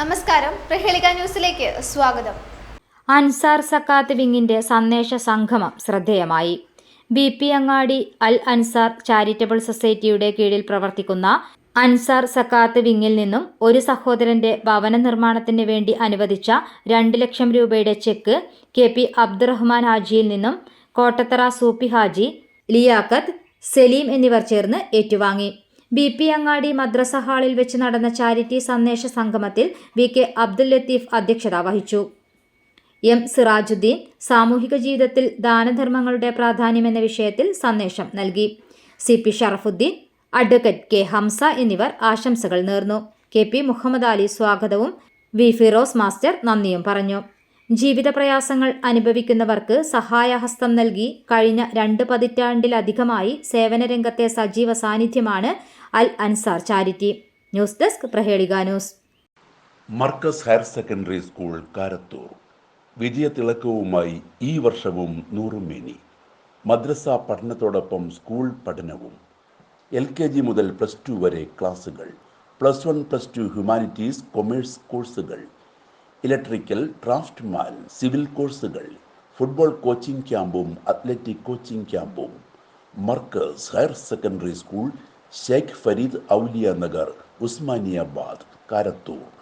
നമസ്കാരം. പ്രഹേളിക ന്യൂസിലേക്ക് സ്വാഗതം. അൻസാർ സക്കാത്ത് വിങ്ങിന്റെ സന്ദേശ സംഗമം ശ്രദ്ധേയമായി. ബി പി അങ്ങാടി അൽ അൻസാർ ചാരിറ്റബിൾ സൊസൈറ്റിയുടെ കീഴിൽ പ്രവർത്തിക്കുന്ന അൻസാർ സക്കാത്ത് വിങ്ങിൽ നിന്നും ഒരു സഹോദരന്റെ ഭവന നിർമ്മാണത്തിന് വേണ്ടി അനുവദിച്ച രണ്ട് ലക്ഷം രൂപയുടെ ചെക്ക് കെ പി അബ്ദുറഹ്മാൻ ഹാജിയിൽ നിന്നും കോട്ടത്തറ സൂപ്പി ഹാജി ലിയാഖത്ത് സലീം എന്നിവർ ചേർന്ന് ഏറ്റുവാങ്ങി. ബി പി അങ്ങാടി മദ്രസ ഹാളിൽ വെച്ച് നടന്ന ചാരിറ്റി സന്ദേശ സംഗമത്തിൽ വി കെ അബ്ദുൽ ലത്തീഫ് അധ്യക്ഷത വഹിച്ചു. എം സിറാജുദ്ദീൻ സാമൂഹിക ജീവിതത്തിൽ ദാനധർമ്മങ്ങളുടെ പ്രാധാന്യം എന്ന വിഷയത്തിൽ സന്ദേശം നൽകി. C P Sharafuddin advocate K Hamsa എന്നിവർ ആശംസകൾ നേർന്നു. കെ പി മുഹമ്മദ് അലി സ്വാഗതവും വി ഫിറോസ് മാസ്റ്റർ നന്ദിയും പറഞ്ഞു. ജീവിത പ്രയാസങ്ങൾ അനുഭവിക്കുന്നവർക്ക് സഹായഹസ്തം നൽകി കഴിഞ്ഞ രണ്ട് പതിറ്റാണ്ടിലധികമായി സേവനരംഗത്തെ സജീവ സാന്നിധ്യമാണ് Al Ansar charity. News desk Prahelika news. Markaz higher secondary school Karathur. വിജയതിളക്കവുമായി ഈ വർഷവും നൂറുമേനി. മദ്രസ പഠനത്തോടൊപ്പം സ്കൂൾ പഠനവും. എൽ കെ ജി മുതൽ പ്ലസ് ടു വരെ ക്ലാസുകൾ. Plus one plus two humanities commerce കോഴ്സുകൾ. ഇലക്ട്രിക്കൽ ഡ്രാഫ്റ്റ്മാൻ സിവിൽ കോഴ്സുകൾ. ഫുട്ബോൾ കോച്ചിംഗ് ക്യാമ്പും അത്ലറ്റിക് കോച്ചിംഗ് ക്യാമ്പും. Markaz higher secondary school Sheikh Farid Auliya Nagar Usmaniyabad Karathur.